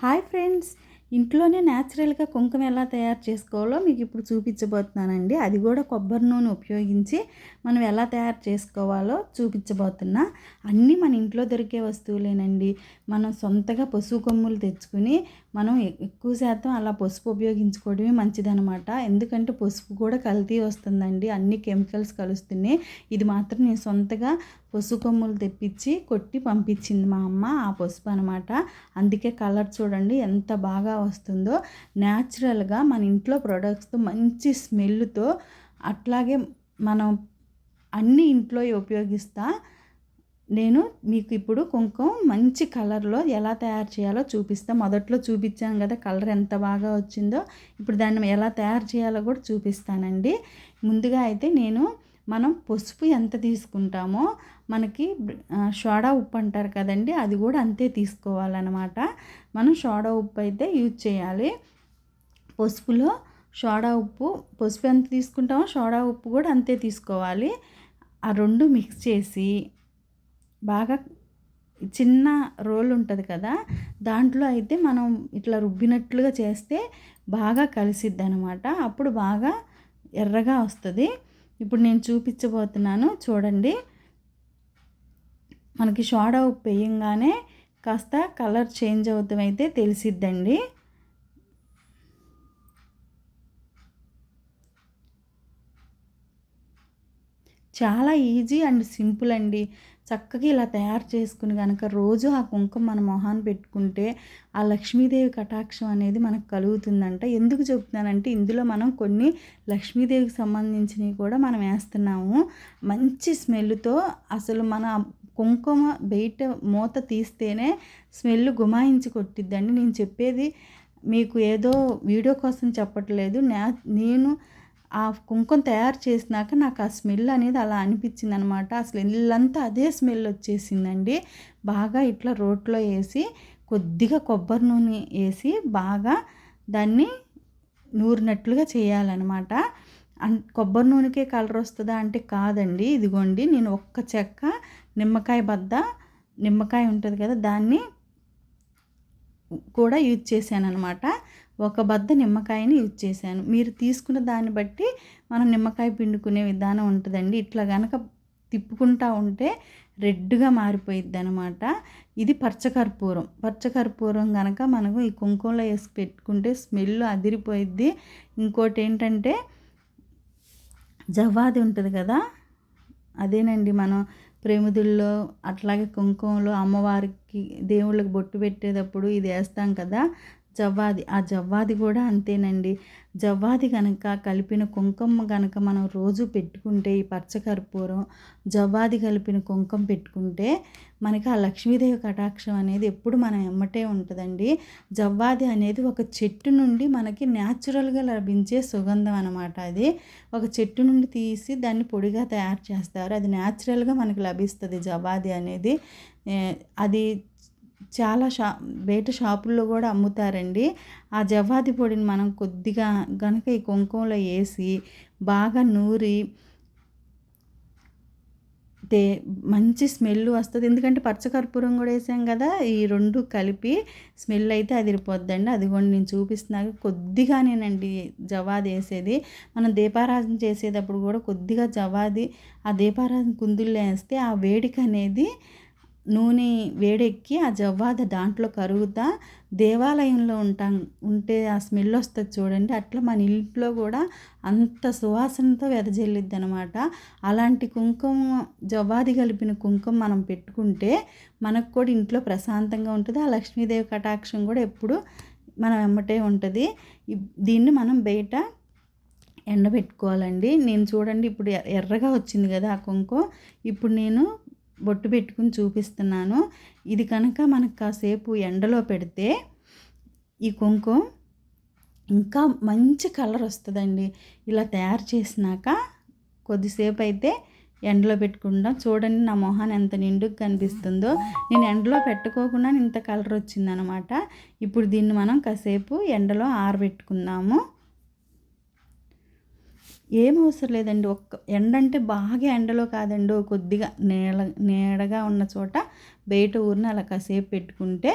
Hi friends, ఇంట్లోనే న్యాచురల్గా కుంకుమ ఎలా తయారు చేసుకోవాలో మీకు ఇప్పుడు చూపించబోతున్నానండి. అది కూడా కొబ్బరి నూనె ఉపయోగించి మనం ఎలా తయారు చేసుకోవాలో చూపించబోతున్నా. అన్నీ మన ఇంట్లో దొరికే వస్తువులేనండి. మనం సొంతగా పసుపు కొమ్ములు తెచ్చుకుని మనం ఎక్కువ శాతం అలా పసుపు ఉపయోగించుకోవడమే మంచిదనమాట. ఎందుకంటే పసుపు కూడా కల్తీ వస్తుందండి. అన్ని కెమికల్స్ కలుస్తున్నాయి. ఇది మాత్రం నేను సొంతగా పసుపు కొమ్ములు తెప్పించి కొట్టి పంపించింది మా అమ్మ ఆ పసుపు అనమాట అందుకే కలర్ చూడండి ఎంత బాగా వస్తుందో న్యాచురల్గా మన ఇంట్లో ప్రొడక్ట్స్తో మంచి స్మెల్తో అట్లాగే మనం అన్ని ఇంట్లో ఉపయోగిస్తా నేను మీకు ఇప్పుడు కుంకుమ మంచి కలర్లో ఎలా తయారు చేయాలో చూపిస్తా. మొదట్లో చూపించాను కదా కలర్ ఎంత బాగా వచ్చిందో ఇప్పుడు దాన్ని ఎలా తయారు చేయాలో కూడా చూపిస్తానండి. ముందుగా అయితే నేను మనం పసుపు ఎంత తీసుకుంటామో మనకి సోడా ఉప్పు అంటారు కదండి అది కూడా అంతే తీసుకోవాలన్నమాట. మనం సోడా ఉప్పు అయితే యూజ్ చేయాలి. పసుపులో సోడా ఉప్పు పసుపు ఎంత తీసుకుంటామో సోడా ఉప్పు కూడా అంతే తీసుకోవాలి. ఆ రెండు మిక్స్ చేసి బాగా చిన్న రోల్ ఉంటుంది కదా దాంట్లో అయితే మనం ఇట్లా రుబ్బినట్లుగా చేస్తే బాగా కలిసిద్ది అనమాట అప్పుడు బాగా ఎర్రగా వస్తుంది. ఇప్పుడు నేను చూపించబోతున్నాను చూడండి. మనకి సోడా ఉప్పు వేయంగానే కాస్త కలర్ చేంజ్ అవుతామైతే తెలిసిద్దండి. చాలా ఈజీ అండ్ సింపుల్ అండి. చక్కగా ఇలా తయారు చేసుకుని కనుక రోజు ఆ కుంకుమ మన మొహాన్ని పెట్టుకుంటే ఆ లక్ష్మీదేవి కటాక్షం అనేది మనకు కలుగుతుందంట. ఎందుకు చెప్తున్నానంటే ఇందులో మనం కొన్ని లక్ష్మీదేవికి సంబంధించినవి కూడా మనం వేస్తున్నాము. మంచి స్మెల్తో అసలు మన కుంకుమ బయట మూత తీస్తేనే స్మెల్ గుమాయించి కొట్టిద్దండి. నేను చెప్పేది మీకు ఏదో వీడియో కోసం చెప్పట్లేదు. నేను ఆ కుంకుమ తయారు చేసినాక నాకు ఆ స్మెల్ అనేది అలా అనిపించింది అనమాట అసలు ఇల్లంతా అదే స్మెల్ వచ్చేసిందండి. బాగా ఇట్లా రోట్లో వేసి కొద్దిగా కొబ్బరి నూనె వేసి బాగా దాన్ని నూరినట్లుగా చేయాలన్నమాట. కొబ్బరి నూనెకే కలర్ వస్తుందా అంటే కాదండి. ఇదిగోండి నేను ఒక్క చెక్క నిమ్మకాయ బద్ద నిమ్మకాయ ఉంటుంది కదా దాన్ని కూడా యూజ్ చేశాను అనమాట ఒక బద్ద నిమ్మకాయని యూజ్ చేశాను. మీరు తీసుకున్న దాన్ని బట్టి మనం నిమ్మకాయ పిండుకునే విధానం ఉంటుందండి. ఇట్లా కనుక తిప్పుకుంటా ఉంటే రెడ్గా మారిపోయిద్ది అనమాట ఇది పచ్చకర్పూరం పచ్చకర్పూరం కనుక మనకు ఈ కుంకుమలో వేసి పెట్టుకుంటే స్మెల్ అదిరిపోయిద్ది. ఇంకోటి ఏంటంటే జవ్వాది ఉంటుంది కదా అదేనండి మనం ప్రేమిదుల్లో అట్లాగే కుంకుమలో అమ్మవారికి దేవుళ్ళకి బొట్టు పెట్టేటప్పుడు ఇది వేస్తాం కదా. జవ్వాది ఆ జవ్వాది కూడా అంతేనండి. జవ్వాది కనుక కలిపిన కుంకుమ కనుక మనం రోజు పెట్టుకుంటే ఈ పచ్చకర్పూరం జవ్వాది కలిపిన కుంకుమ పెట్టుకుంటే మనకి ఆ లక్ష్మీదేవి కటాక్షం అనేది ఎప్పుడు మనం ఎమ్మటే ఉంటుందండి. జవ్వాది అనేది ఒక చెట్టు నుండి మనకి న్యాచురల్గా లభించే సుగంధం అనమాట అది. ఒక చెట్టు నుండి తీసి దాన్ని పొడిగా తయారు చేస్తారు. అది న్యాచురల్గా మనకి లభిస్తుంది జవ్వాది అనేది. అది చాలా షా బయట షాపుల్లో కూడా అమ్ముతారండి. ఆ జవ్వాది పొడిని మనం కొద్దిగా గనక ఈ కుంకుమలో వేసి బాగా నూరి తే మంచి స్మెల్ వస్తుంది. ఎందుకంటే పచ్చకర్పూరం కూడా వేసాం కదా ఈ రెండు కలిపి స్మెల్ అయితే అదిరిపోద్దండి. అది కూడా నేను చూపిస్తున్నాను కొద్దిగానేనండి జవాది వేసేది. మనం దీపారాధన చేసేటప్పుడు కూడా కొద్దిగా జవాది ఆ దీపారాధన కుందుల్లో వేస్తే ఆ వేడిక అనేది నూనె వేడెక్కి ఆ జవ్వాద దాంట్లో కరుగుతా దేవాలయంలో ఉంటాం ఉంటే ఆ స్మెల్ వస్తుంది చూడండి. అట్లా మన ఇంట్లో కూడా అంత సువాసనతో వెదజల్లిద్ది అనమాట అలాంటి కుంకుమ జవ్వాది కలిపిన కుంకుమ మనం పెట్టుకుంటే మనకు కూడా ఇంట్లో ప్రశాంతంగా ఉంటుంది. ఆ లక్ష్మీదేవి కటాక్షం కూడా ఎప్పుడు మనం వెమ్మటే ఉంటుంది. దీన్ని మనం బయట ఎండబెట్టుకోవాలండి. నేను చూడండి ఇప్పుడు ఎర్రగా వచ్చింది కదా ఆ కుంకుమ. ఇప్పుడు నేను బొట్టు పెట్టుకుని చూపిస్తున్నాను. ఇది కనుక మనకు కాసేపు ఎండలో పెడితే ఈ కుంకుమ ఇంకా మంచి కలర్ వస్తుందండి. ఇలా తయారు చేసినాక కొద్దిసేపు అయితే ఎండలో పెట్టుకుంటాం చూడండి నా మొహాన్ని ఎంత నిండుకు కనిపిస్తుందో. నేను ఎండలో పెట్టుకోకుండా ఇంత కలర్ వచ్చిందనమాట. ఇప్పుడు దీన్ని మనం కాసేపు ఎండలో ఆరబెట్టుకుందాము. ఏం అవసరం లేదండి. ఒక్క ఎండ అంటే బాగా ఎండలో కాదండి. కొద్దిగా నీడ నీడగా ఉన్న చోట బయట ఊరిని అలా కాసేపు పెట్టుకుంటే